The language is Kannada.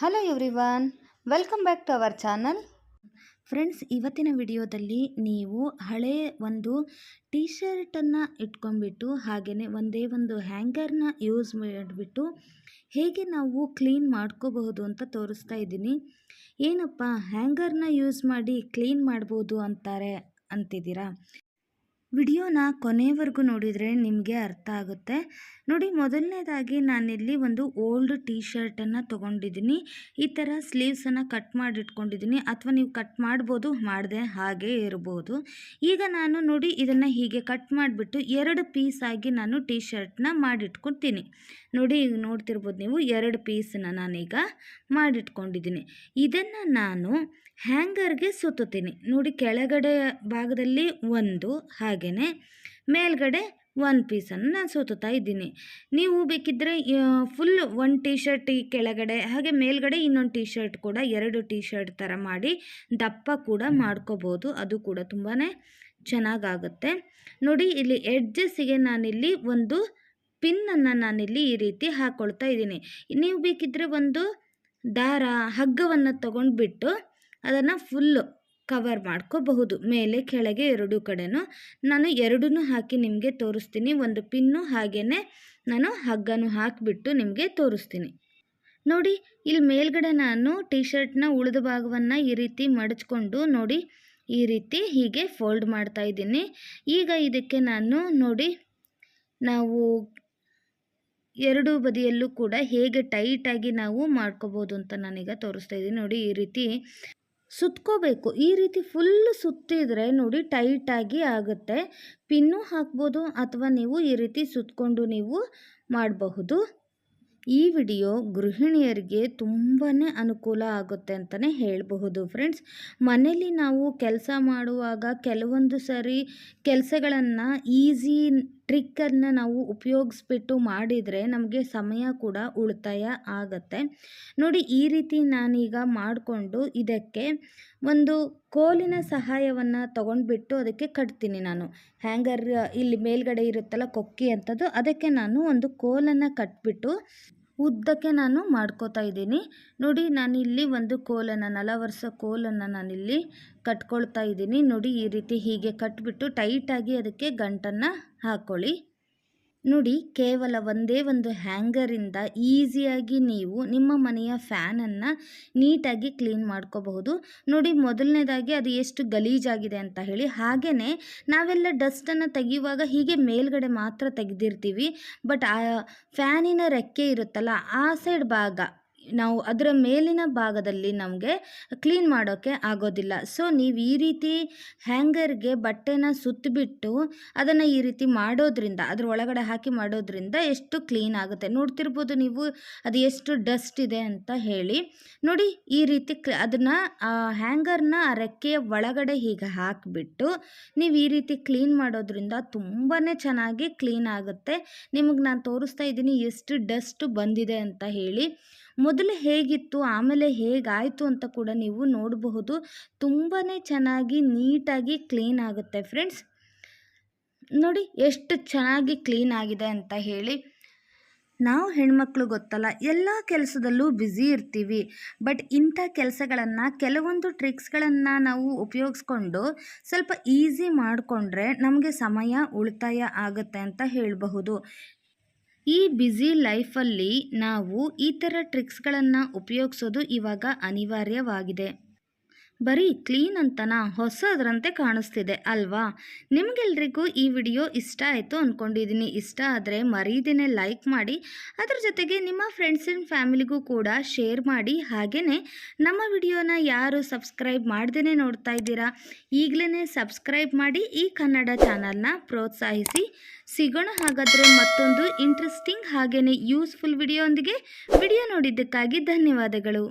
Hello everyone welcome back to our channel friends ಇವತ್ತಿನ ವಿಡಿಯೋದಲ್ಲಿ ನೀವು ಹಳೆ ಒಂದು ಟೀ ಶರ್ಟನ್ನು ಇಟ್ಕೊಂಡ್ಬಿಟ್ಟು ಹಾಗೆಯೇ ಒಂದೇ ಒಂದು ಹ್ಯಾಂಗರ್ನ ಯೂಸ್ ಮಾಡಿಬಿಟ್ಟು ಹೇಗೆ ನಾವು ಕ್ಲೀನ್ ಮಾಡ್ಕೋಬಹುದು ಅಂತ ತೋರಿಸ್ತಾ ಇದ್ದೀನಿ. ಏನಪ್ಪ ಹ್ಯಾಂಗರ್ನ ಯೂಸ್ ಮಾಡಿ ಕ್ಲೀನ್ ಮಾಡ್ಬೋದು ಅಂತಾರೆ ಅಂತಿದ್ದೀರಾ? ವಿಡಿಯೋನ ಕೊನೆವರೆಗೂ ನೋಡಿದರೆ ನಿಮಗೆ ಅರ್ಥ ಆಗುತ್ತೆ. ನೋಡಿ, ಮೊದಲನೇದಾಗಿ ನಾನಿಲ್ಲಿ ಒಂದು ಓಲ್ಡ್ ಟೀ ಶರ್ಟನ್ನು ತೊಗೊಂಡಿದ್ದೀನಿ. ಈ ಥರ ಸ್ಲೀವ್ಸನ್ನು ಕಟ್ ಮಾಡಿಟ್ಕೊಂಡಿದ್ದೀನಿ. ಅಥವಾ ನೀವು ಕಟ್ ಮಾಡ್ಬೋದು, ಮಾಡದೆ ಹಾಗೆ ಇರ್ಬೋದು. ಈಗ ನಾನು ನೋಡಿ ಇದನ್ನು ಹೀಗೆ ಕಟ್ ಮಾಡಿಬಿಟ್ಟು ಎರಡು ಪೀಸ್ ಆಗಿ ನಾನು ಟೀ ಶರ್ಟ್ನ ಮಾಡಿಟ್ಕೊತೀನಿ ನೋಡಿ, ಈಗ ನೋಡ್ತಿರ್ಬೋದು ನೀವು, ಎರಡು ಪೀಸನ್ನ ನಾನೀಗ ಮಾಡಿಟ್ಕೊಂಡಿದ್ದೀನಿ. ಇದನ್ನು ನಾನು ಹ್ಯಾಂಗರ್ಗೆ ಸುತ್ತುತ್ತೀನಿ. ನೋಡಿ, ಕೆಳಗಡೆ ಭಾಗದಲ್ಲಿ ಒಂದು ಹಾಗೆಯೇ ಮೇಲ್ಗಡೆ ಒನ್ ಪೀಸನ್ನು ನಾನು ಸುತ್ತುತ್ತಾ ಇದ್ದೀನಿ. ನೀವು ಬೇಕಿದ್ದರೆ ಫುಲ್ ಒಂದು ಟೀ ಶರ್ಟ್ ಈ ಕೆಳಗಡೆ ಹಾಗೆ ಮೇಲ್ಗಡೆ ಇನ್ನೊಂದು ಟೀ ಶರ್ಟ್ ಕೂಡ ಎರಡು ಟೀ ಶರ್ಟ್ ಥರ ಮಾಡಿ ದಪ್ಪ ಕೂಡ ಮಾಡ್ಕೋಬೋದು. ಅದು ಕೂಡ ತುಂಬಾ ಚೆನ್ನಾಗಾಗುತ್ತೆ. ನೋಡಿ ಇಲ್ಲಿ ಎಡ್ಜಸ್ಸಿಗೆ ನಾನಿಲ್ಲಿ ಒಂದು ಪಿನ್ನನ್ನು ನಾನಿಲ್ಲಿ ಈ ರೀತಿ ಹಾಕ್ಕೊಳ್ತಾ ಇದ್ದೀನಿ. ನೀವು ಬೇಕಿದ್ದರೆ ಒಂದು ದಾರ ಹಗ್ಗವನ್ನು ತೊಗೊಂಡ್ಬಿಟ್ಟು ಅದನ್ನು ಫುಲ್ಲು ಕವರ್ ಮಾಡ್ಕೋಬಹುದು. ಮೇಲೆ ಕೆಳಗೆ ಎರಡು ಕಡೆನೂ ನಾನು ಎರಡೂ ಹಾಕಿ ನಿಮಗೆ ತೋರಿಸ್ತೀನಿ. ಒಂದು ಪಿನ್ನು ಹಾಗೇ ನಾನು ಹಗ್ಗನೂ ಹಾಕಿಬಿಟ್ಟು ನಿಮಗೆ ತೋರಿಸ್ತೀನಿ. ನೋಡಿ ಇಲ್ಲಿ ಮೇಲ್ಗಡೆ ನಾನು ಟೀ ಶರ್ಟ್ನ ಉಳಿದ ಭಾಗವನ್ನು ಈ ರೀತಿ ಮಡಚ್ಕೊಂಡು ನೋಡಿ, ಈ ರೀತಿ ಹೀಗೆ ಫೋಲ್ಡ್ ಮಾಡ್ತಾ ಇದ್ದೀನಿ. ಈಗ ಇದಕ್ಕೆ ನಾನು ನೋಡಿ, ನಾವು ಎರಡು ಬದಿಯಲ್ಲೂ ಕೂಡ ಹೇಗೆ ಟೈಟಾಗಿ ನಾವು ಮಾಡ್ಕೋಬೋದು ಅಂತ ನಾನೀಗ ತೋರಿಸ್ತಾ ಇದ್ದೀನಿ. ನೋಡಿ, ಈ ರೀತಿ ಸುತ್ಕೋಬೇಕು. ಈ ರೀತಿ ಫುಲ್ ಸುತ್ತಿದ್ರೆ ನೋಡಿ ಟೈಟಾಗಿ ಆಗುತ್ತೆ. ಪಿನ್ನು ಹಾಕ್ಬೋದು ಅಥವಾ ನೀವು ಈ ರೀತಿ ಸುತ್ತಕೊಂಡು ನೀವು ಮಾಡಬಹುದು. ಈ ವಿಡಿಯೋ ಗೃಹಿಣಿಯರಿಗೆ ತುಂಬಾ ಅನುಕೂಲ ಆಗುತ್ತೆ ಅಂತಲೇ ಹೇಳಬಹುದು ಫ್ರೆಂಡ್ಸ್ ಮನೇಲಿ ನಾವು ಕೆಲಸ ಮಾಡುವಾಗ ಕೆಲವೊಂದು ಸರಿ ಕೆಲಸಗಳನ್ನು ಈಸಿ ಟ್ರಿಕ್ಕನ್ನು ನಾವು ಉಪಯೋಗಿಸ್ಬಿಟ್ಟು ಮಾಡಿದರೆ ನಮಗೆ ಸಮಯ ಕೂಡ ಉಳಿತಾಯ ಆಗುತ್ತೆ. ನೋಡಿ, ಈ ರೀತಿ ನಾನೀಗ ಮಾಡಿಕೊಂಡು ಇದಕ್ಕೆ ಒಂದು ಕೋಲಿನ ಸಹಾಯವನ್ನು ತಗೊಂಡ್ಬಿಟ್ಟು ಅದಕ್ಕೆ ಕಟ್ತೀನಿ ನಾನು. ಹ್ಯಾಂಗರ್ ಇಲ್ಲಿ ಮೇಲ್ಗಡೆ ಇರುತ್ತಲ್ಲ ಕೊಕ್ಕಿ ಅಂಥದ್ದು, ಅದಕ್ಕೆ ನಾನು ಒಂದು ಕೋಲನ್ನು ಕಟ್ಬಿಟ್ಟು ಉದ್ದಕ್ಕೆ ನಾನು ಮಾಡ್ಕೋತಾ ಇದ್ದೀನಿ. ನೋಡಿ, ನಾನಿಲ್ಲಿ ಒಂದು ಕೋಲನ್ನು, ನಲವರ್ಸ ಕೋಲನ್ನು ನಾನಿಲ್ಲಿ ಕಟ್ಕೊಳ್ತಾ ಇದ್ದೀನಿ. ನೋಡಿ, ಈ ರೀತಿ ಹೀಗೆ ಕಟ್ಬಿಟ್ಟು ಟೈಟಾಗಿ ಅದಕ್ಕೆ ಗಂಟನ್ನು ಹಾಕ್ಕೊಳ್ಳಿ ನೋಡಿ, ಕೇವಲ ಒಂದೇ ಒಂದು ಹ್ಯಾಂಗರಿಂದ ಈಸಿಯಾಗಿ ನೀವು ನಿಮ್ಮ ಮನೆಯ ಫ್ಯಾನನ್ನು ನೀಟಾಗಿ ಕ್ಲೀನ್ ಮಾಡ್ಕೋಬಹುದು. ನೋಡಿ, ಮೊದಲನೇದಾಗಿ ಅದು ಎಷ್ಟು ಗಲೀಜಾಗಿದೆ ಅಂತ ಹೇಳಿ. ಹಾಗೆಯೇ ನಾವೆಲ್ಲ ಡಸ್ಟನ್ನು ತೆಗೆಯುವಾಗ ಹೀಗೆ ಮೇಲ್ಗಡೆ ಮಾತ್ರ ತೆಗೆದಿರ್ತೀವಿ. ಬಟ್ ಆ ಫ್ಯಾನಿನ ರೆಕ್ಕೆ ಇರುತ್ತಲ್ಲ, ಆ ಸೈಡ್ ಭಾಗ ನಾವು ಅದರ ಮೇಲಿನ ಭಾಗದಲ್ಲಿ ನಮಗೆ ಕ್ಲೀನ್ ಮಾಡೋಕ್ಕೆ ಆಗೋದಿಲ್ಲ. ಸೊ ನೀವು ಈ ರೀತಿ ಹ್ಯಾಂಗರ್ಗೆ ಬಟ್ಟೆನ ಸುತ್ತಿಬಿಟ್ಟು ಅದನ್ನು ಈ ರೀತಿ ಮಾಡೋದ್ರಿಂದ, ಅದ್ರ ಒಳಗಡೆ ಹಾಕಿ ಮಾಡೋದ್ರಿಂದ ಎಷ್ಟು ಕ್ಲೀನ್ ಆಗುತ್ತೆ? ನೋಡ್ತಿರ್ಬೋದು ನೀವು ಅದು ಎಷ್ಟು ಡಸ್ಟ್ ಇದೆ ಅಂತ ಹೇಳಿ. ನೋಡಿ, ಈ ರೀತಿ ಕ್ಲ ಅದನ್ನು ಹ್ಯಾಂಗರ್ನ ರೆಕ್ಕೆಯ ಒಳಗಡೆ ಹೀಗೆ ಹಾಕಿಬಿಟ್ಟು ನೀವು ಈ ರೀತಿ ಕ್ಲೀನ್ ಮಾಡೋದ್ರಿಂದ ತುಂಬಾ ಚೆನ್ನಾಗಿ ಕ್ಲೀನ್ ಆಗುತ್ತೆ. ನಿಮಗೆ ನಾನು ತೋರಿಸ್ತಾ ಇದ್ದೀನಿ ಎಷ್ಟು ಡಸ್ಟ್ ಬಂದಿದೆ ಅಂತ ಹೇಳಿ. ಮೊದಲು ಹೇಗಿತ್ತು, ಆಮೇಲೆ ಹೇಗಾಯಿತು ಅಂತ ಕೂಡ ನೀವು ನೋಡಬಹುದು. ತುಂಬಾ ಚೆನ್ನಾಗಿ ನೀಟಾಗಿ ಕ್ಲೀನ್ ಆಗುತ್ತೆ ಫ್ರೆಂಡ್ಸ್. ನೋಡಿ ಎಷ್ಟು ಚೆನ್ನಾಗಿ ಕ್ಲೀನ್ ಆಗಿದೆ ಅಂತ ಹೇಳಿ. ನಾವು ಹೆಣ್ಮಕ್ಳು ಗೊತ್ತಲ್ಲ, ಎಲ್ಲ ಕೆಲಸದಲ್ಲೂ ಬ್ಯುಸಿ ಇರ್ತೀವಿ. ಬಟ್ ಇಂಥ ಕೆಲಸಗಳನ್ನು, ಕೆಲವೊಂದು ಟ್ರಿಕ್ಸ್ಗಳನ್ನು ನಾವು ಉಪಯೋಗಿಸ್ಕೊಂಡು ಸ್ವಲ್ಪ ಈಸಿ ಮಾಡಿಕೊಂಡ್ರೆ ನಮಗೆ ಸಮಯ ಉಳಿತಾಯ ಆಗುತ್ತೆ ಅಂತ ಹೇಳಬಹುದು. ಈ ಬ್ಯುಸಿ ಲೈಫಲ್ಲಿ ನಾವು ಈ ಥರ ಟ್ರಿಕ್ಸ್ಗಳನ್ನು ಉಪಯೋಗಿಸೋದು ಇವಾಗ ಅನಿವಾರ್ಯವಾಗಿದೆ. ಬರೀ ಕ್ಲೀನ್ ಅಂತನಾ? ಹೊಸದ್ರಂತೆ ಕಾಣಿಸ್ತಿದೆ, ಅಲ್ವಾ? ನಿಮಗೆಲ್ರಿಗೂ ಈ ವಿಡಿಯೋ ಇಷ್ಟ ಆಯಿತು ಅಂದ್ಕೊಂಡಿದ್ದೀನಿ ಇಷ್ಟ ಆದರೆ ಮರೀದೇನೆ ಲೈಕ್ ಮಾಡಿ, ಅದ್ರ ಜೊತೆಗೆ ನಿಮ್ಮ ಫ್ರೆಂಡ್ಸ್ ಆ್ಯಂಡ್ ಫ್ಯಾಮಿಲಿಗೂ ಕೂಡ ಶೇರ್ ಮಾಡಿ. ಹಾಗೆಯೇ ನಮ್ಮ ವಿಡಿಯೋನ ಯಾರು ಸಬ್ಸ್ಕ್ರೈಬ್ ಮಾಡ್ದೇ ನೋಡ್ತಾ ಇದ್ದೀರಾ ಈಗಲೇ ಸಬ್ಸ್ಕ್ರೈಬ್ ಮಾಡಿ ಈ ಕನ್ನಡ ಚಾನಲ್ನ ಪ್ರೋತ್ಸಾಹಿಸಿ. ಸಿಗೋಣ ಹಾಗಾದರೆ ಮತ್ತೊಂದು ಇಂಟ್ರೆಸ್ಟಿಂಗ್ ಹಾಗೆಯೇ ಯೂಸ್ಫುಲ್ ವಿಡಿಯೋ ವಿಡಿಯೋ ನೋಡಿದ್ದಕ್ಕಾಗಿ ಧನ್ಯವಾದಗಳು.